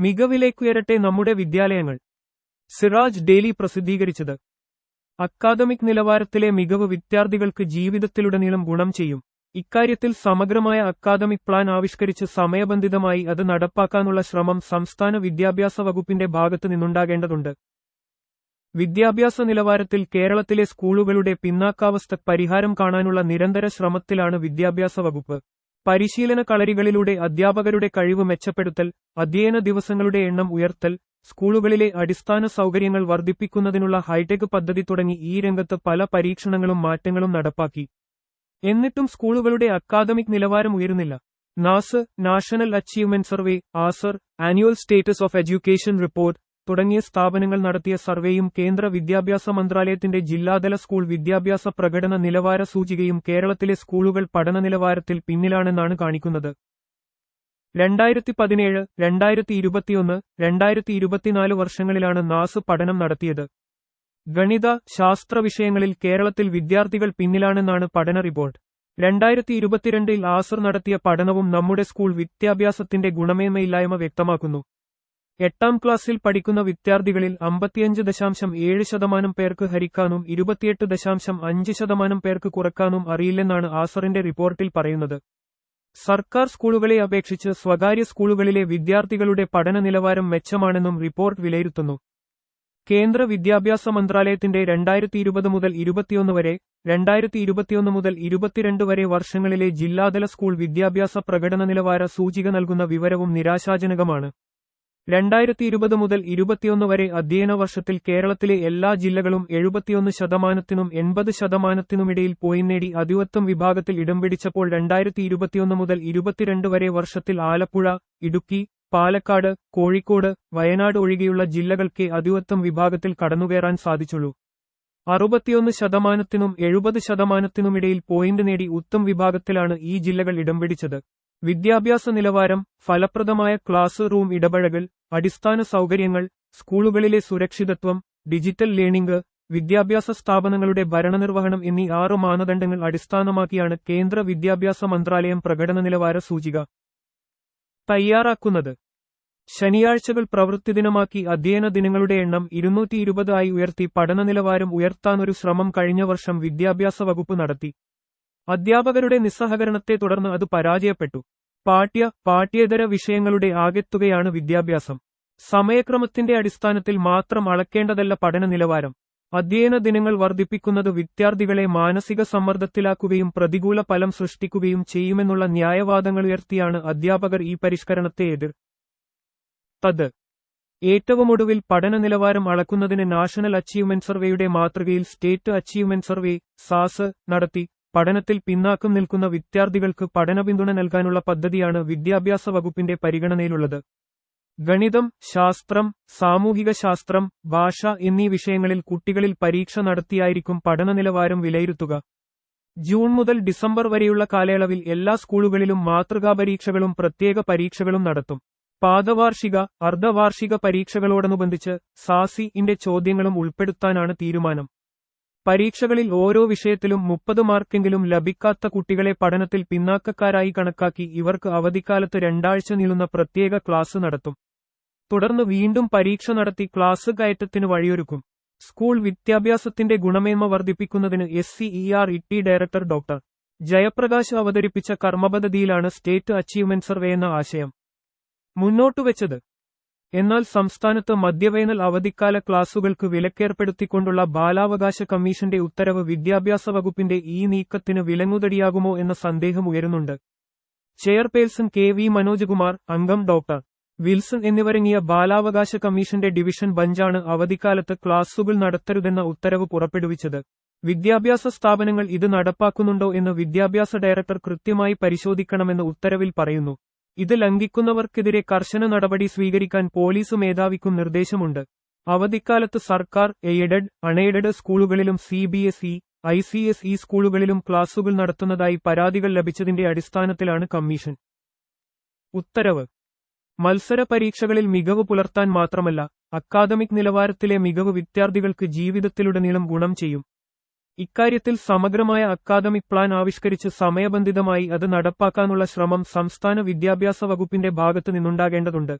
മികവിലേക്കുയരട്ടെ നമ്മുടെ വിദ്യാലയങ്ങൾ. സിറാജ് ഡെയിലി പ്രസിദ്ധീകരിച്ചത്. അക്കാദമിക് നിലവാരത്തിലെ മികവ് വിദ്യാർത്ഥികൾക്ക് ജീവിതത്തിലുടനീളം ഗുണം ചെയ്യും. ഇക്കാര്യത്തിൽ സമഗ്രമായ അക്കാദമിക് പ്ലാൻ ആവിഷ്കരിച്ച് സമയബന്ധിതമായി അത് നടപ്പാക്കാനുള്ള ശ്രമം സംസ്ഥാന വിദ്യാഭ്യാസ വകുപ്പിന്റെ ഭാഗത്തു നിന്നുണ്ടാകേണ്ടതുണ്ട്. വിദ്യാഭ്യാസ നിലവാരത്തിൽ കേരളത്തിലെ സ്കൂളുകളുടെ പിന്നാക്കാവസ്ഥ പരിഹാരം കാണാനുള്ള നിരന്തര ശ്രമത്തിലാണ് വിദ്യാഭ്യാസ വകുപ്പ്. പരിശീലന കളരികളിലൂടെ അധ്യാപകരുടെ കഴിവ് മെച്ചപ്പെടുത്തൽ അധ്യയന ദിവസങ്ങളുടെ എണ്ണം ഉയർത്തൽ സ്കൂളുകളിലെ അടിസ്ഥാന സൗകര്യങ്ങൾ വർദ്ധിപ്പിക്കുന്നതിനുള്ള ഹൈടെക് പദ്ധതി തുടങ്ങി ഈ രംഗത്ത് പല പരീക്ഷണങ്ങളും മാറ്റങ്ങളും നടപ്പാക്കി. എന്നിട്ടും സ്കൂളുകളുടെ അക്കാദമിക് നിലവാരം ഉയരുന്നില്ല. NAS national achievement survey ASER annual status of education report തുടങ്ങിയ സ്ഥാപനങ്ങൾ നടത്തിയ സർവേയും കേന്ദ്ര വിദ്യാഭ്യാസ മന്ത്രാലയത്തിന്റെ ജില്ലാതല സ്കൂൾ വിദ്യാഭ്യാസ പ്രകടന നിലവാര സൂചികയും കേരളത്തിലെ സ്കൂളുകൾ പഠന നിലവാരത്തിൽ പിന്നിലാണെന്നാണ് കാണിക്കുന്നത്. രണ്ടായിരത്തി പതിനേഴ് രണ്ടായിരത്തി ഇരുപത്തിയൊന്ന് രണ്ടായിരത്തി ഇരുപത്തിനാല് വർഷങ്ങളിലാണ് നാസ് പഠനം നടത്തിയത്. ഗണിത ശാസ്ത്ര വിഷയങ്ങളിൽ കേരളത്തിൽ വിദ്യാർത്ഥികൾ പിന്നിലാണെന്നാണ് പഠന റിപ്പോർട്ട്. രണ്ടായിരത്തി ഇരുപത്തിരണ്ടിൽ ആസർ നടത്തിയ പഠനവും നമ്മുടെ സ്കൂൾ വിദ്യാഭ്യാസത്തിന്റെ ഗുണമേന്മയില്ലായ്മ വ്യക്തമാക്കുന്നു. എട്ടാം ക്ലാസ്സിൽ പഠിക്കുന്ന വിദ്യാർത്ഥികളിൽ അമ്പത്തിയഞ്ച് ദശാംശം ഏഴ് ശതമാനം പേർക്ക് ഹരിക്കാനും ഇരുപത്തിയെട്ട് ദശാംശം അഞ്ച് ശതമാനം പേർക്ക് കുറക്കാനും അറിയില്ലെന്നാണ് ആസറിന്റെ റിപ്പോർട്ടിൽ പറയുന്നത്. സർക്കാർ സ്കൂളുകളെ അപേക്ഷിച്ച് സ്വകാര്യ സ്കൂളുകളിലെ വിദ്യാർത്ഥികളുടെ പഠന നിലവാരം മെച്ചമാണെന്നും റിപ്പോർട്ട് വിലയിരുത്തുന്നു. കേന്ദ്ര വിദ്യാഭ്യാസ മന്ത്രാലയത്തിന്റെ രണ്ടായിരത്തി ഇരുപത് മുതൽ ഇരുപത്തിയൊന്ന് വരെ രണ്ടായിരത്തി ഇരുപത്തിയൊന്ന് മുതൽ ഇരുപത്തിരണ്ട് വരെ വർഷങ്ങളിലെ ജില്ലാതല സ്കൂൾ വിദ്യാഭ്യാസ പ്രകടന നിലവാര സൂചിക നൽകുന്ന വിവരവും നിരാശാജനകമാണ്. രണ്ടായിരത്തി ഇരുപത് മുതൽ ഇരുപത്തിയൊന്ന് വരെ അധ്യയന വർഷത്തിൽ കേരളത്തിലെ എല്ലാ ജില്ലകളും എഴുപത്തിയൊന്ന് ശതമാനത്തിനും എൺപത് ശതമാനത്തിനുമിടയിൽ പോയിന്റ് നേടി അതിവത്വം വിഭാഗത്തിൽ ഇടം പിടിച്ചപ്പോൾ രണ്ടായിരത്തി ഇരുപത്തിയൊന്ന് മുതൽ ഇരുപത്തിരണ്ട് വരെ വർഷത്തിൽ ആലപ്പുഴ ഇടുക്കി പാലക്കാട് കോഴിക്കോട് വയനാട് ഒഴികെയുള്ള ജില്ലകൾക്കേ അതിവത്വം വിഭാഗത്തിൽ കടന്നുകയറാൻ സാധിച്ചുള്ളൂ. അറുപത്തിയൊന്ന് ശതമാനത്തിനും എഴുപത് ശതമാനത്തിനുമിടയിൽ പോയിന്റ് നേടി ഉത്തം വിഭാഗത്തിലാണ് ഈ ജില്ലകൾ ഇടം പിടിച്ചത്. വിദ്യാഭ്യാസ നിലവാരം ഫലപ്രദമായ ക്ലാസ് റൂം ഇടപഴകൽ അടിസ്ഥാന സൗകര്യങ്ങൾ സ്കൂളുകളിലെ സുരക്ഷിതത്വം ഡിജിറ്റൽ ലേണിംഗ് വിദ്യാഭ്യാസ സ്ഥാപനങ്ങളുടെ ഭരണനിർവഹണം എന്നീ ആറ് മാനദണ്ഡങ്ങൾ അടിസ്ഥാനമാക്കിയാണ് കേന്ദ്ര വിദ്യാഭ്യാസ മന്ത്രാലയം പ്രകടന നിലവാര സൂചിക. തയ്യാറാക്കുന്നത്. ശനിയാഴ്ചകൾ പ്രവൃത്തിദിനമാക്കി അധ്യയന ദിനങ്ങളുടെ എണ്ണം ഇരുന്നൂറ്റി ഇരുപത് ആയി ഉയർത്തി പഠന നിലവാരം ഉയർത്താനൊരു ശ്രമം കഴിഞ്ഞ വർഷം വിദ്യാഭ്യാസ വകുപ്പ് നടത്തി. അധ്യാപകരുടെ നിസ്സഹകരണത്തെ തുടർന്ന് അത് പരാജയപ്പെട്ടു. പാഠ്യ പാഠ്യേതര വിഷയങ്ങളുടെ ആകെത്തുകയാണ് വിദ്യാഭ്യാസം. സമയക്രമത്തിന്റെ അടിസ്ഥാനത്തിൽ മാത്രം അളക്കേണ്ടതല്ല പഠന നിലവാരം. അധ്യയന ദിനങ്ങൾ വർദ്ധിപ്പിക്കുന്നത് വിദ്യാർത്ഥികളെ മാനസിക സമ്മർദ്ദത്തിലാക്കുകയും പ്രതികൂല ഫലം സൃഷ്ടിക്കുകയും ചെയ്യുമെന്നുള്ള ന്യായവാദങ്ങൾ ഉയർത്തിയാണ് അധ്യാപകർ ഈ പരിഷ്കരണത്തെ എതിർ തത്. ഏറ്റവുമൊടുവിൽ പഠന നിലവാരം അളക്കുന്നതിന് നാഷണൽ അച്ചീവ്മെന്റ് സർവേയുടെ മാതൃകയിൽ സ്റ്റേറ്റ് അച്ചീവ്മെന്റ് സർവേ സാസ് നടത്തി. പഠനത്തിൽ പിന്നാക്കം നിൽക്കുന്ന വിദ്യാർത്ഥികൾക്ക് പഠന പിന്തുണ നൽകാനുള്ള പദ്ധതിയാണ് വിദ്യാഭ്യാസ വകുപ്പിന്റെ പരിഗണനയിലുള്ളത്. ഗണിതം ശാസ്ത്രം സാമൂഹിക ശാസ്ത്രം ഭാഷ എന്നീ വിഷയങ്ങളിൽ കുട്ടികളിൽ പരീക്ഷ നടത്തിയായിരിക്കും പഠന നിലവാരം വിലയിരുത്തുക. ജൂൺ മുതൽ ഡിസംബർ വരെയുള്ള കാലയളവിൽ എല്ലാ സ്കൂളുകളിലും മാതൃകാ പരീക്ഷകളും പ്രത്യേക പരീക്ഷകളും നടത്തും. പാദവാർഷിക അർദ്ധവാർഷിക പരീക്ഷകളോടനുബന്ധിച്ച് സാസി ഇന്റെ ചോദ്യങ്ങളും ഉൾപ്പെടുത്താനാണ് തീരുമാനം. പരീക്ഷകളിൽ ഓരോ വിഷയത്തിലും മുപ്പത് മാർക്കെങ്കിലും ലഭിക്കാത്ത കുട്ടികളെ പഠനത്തിൽ പിന്നാക്കക്കാരായി കണക്കാക്കി ഇവർക്ക് അവധിക്കാലത്ത് രണ്ടാഴ്ച നീളുന്ന പ്രത്യേക ക്ലാസ് നടത്തും. തുടർന്ന് വീണ്ടും പരീക്ഷ നടത്തി ക്ലാസ് കയറ്റത്തിന് വഴിയൊരുക്കും. സ്കൂൾ വിദ്യാഭ്യാസത്തിന്റെ ഗുണമേന്മ വർദ്ധിപ്പിക്കുന്നതിന് S C E R E director doctor Jayaprakash അവതരിപ്പിച്ച കർമ്മപദ്ധതിയിലാണ് സ്റ്റേറ്റ് അച്ചീവ്മെന്റ് സർവേ എന്ന ആശയം. മുന്നോട്ടുവെച്ചത് എന്നാൽ സംസ്ഥാനത്ത് മദ്യവേനൽ അവധിക്കാല ക്ലാസുകൾക്ക് വിലക്കേർപ്പെടുത്തിക്കൊണ്ടുള്ള ബാലാവകാശ കമ്മീഷന്റെ ഉത്തരവ് വിദ്യാഭ്യാസ വകുപ്പിന്റെ ഈ നീക്കത്തിന് വിലങ്ങുതടിയാകുമോ എന്ന സന്ദേഹം ഉയരുന്നുണ്ട്. ചെയർപേഴ്സൺ കെ വി മനോജ്കുമാർ അംഗം ഡോക്ടർ വിൽസൺ എന്നിവരങ്ങിയ ബാലാവകാശ കമ്മീഷന്റെ ഡിവിഷൻ ബഞ്ചാണ് അവധിക്കാലത്ത് ക്ലാസുകൾ നടത്തരുതെന്ന ഉത്തരവ് പുറപ്പെടുവിച്ചത്. വിദ്യാഭ്യാസ സ്ഥാപനങ്ങൾ ഇത് നടപ്പാക്കുന്നുണ്ടോ എന്ന് വിദ്യാഭ്യാസ ഡയറക്ടർ കൃത്യമായി പരിശോധിക്കണമെന്ന് ഉത്തരവിൽ പറയുന്നു. ഇത് ലംഘിക്കുന്നവർക്കെതിരെ കർശന നടപടി സ്വീകരിക്കാൻ പോലീസ് മേധാവിക്കും നിർദ്ദേശമുണ്ട്. അവധിക്കാലത്ത് സർക്കാർ എയ്ഡഡ് അൺഎയ്ഡഡ് സ്കൂളുകളിലും സി ബി സ്കൂളുകളിലും ക്ലാസുകൾ നടത്തുന്നതായി പരാതികൾ ലഭിച്ചതിന്റെ അടിസ്ഥാനത്തിലാണ് കമ്മീഷൻ. ഉത്തരവ്. മത്സര പരീക്ഷകളിൽ മികവ് പുലർത്താൻ മാത്രമല്ല അക്കാദമിക് നിലവാരത്തിലെ മികവ് വിദ്യാർത്ഥികൾക്ക് ജീവിതത്തിലുടനീളം ഗുണം ചെയ്യും. ഇക്കാര്യത്തിൽ സമഗ്രമായ അക്കാദമിക് പ്ലാൻ ആവിഷ്കരിച്ച് സമയബന്ധിതമായി അത് നടപ്പാക്കാനുള്ള ശ്രമം സംസ്ഥാന വിദ്യാഭ്യാസ വകുപ്പിന്റെ ഭാഗത്തു നിന്നുണ്ടാകേണ്ടതുണ്ട്.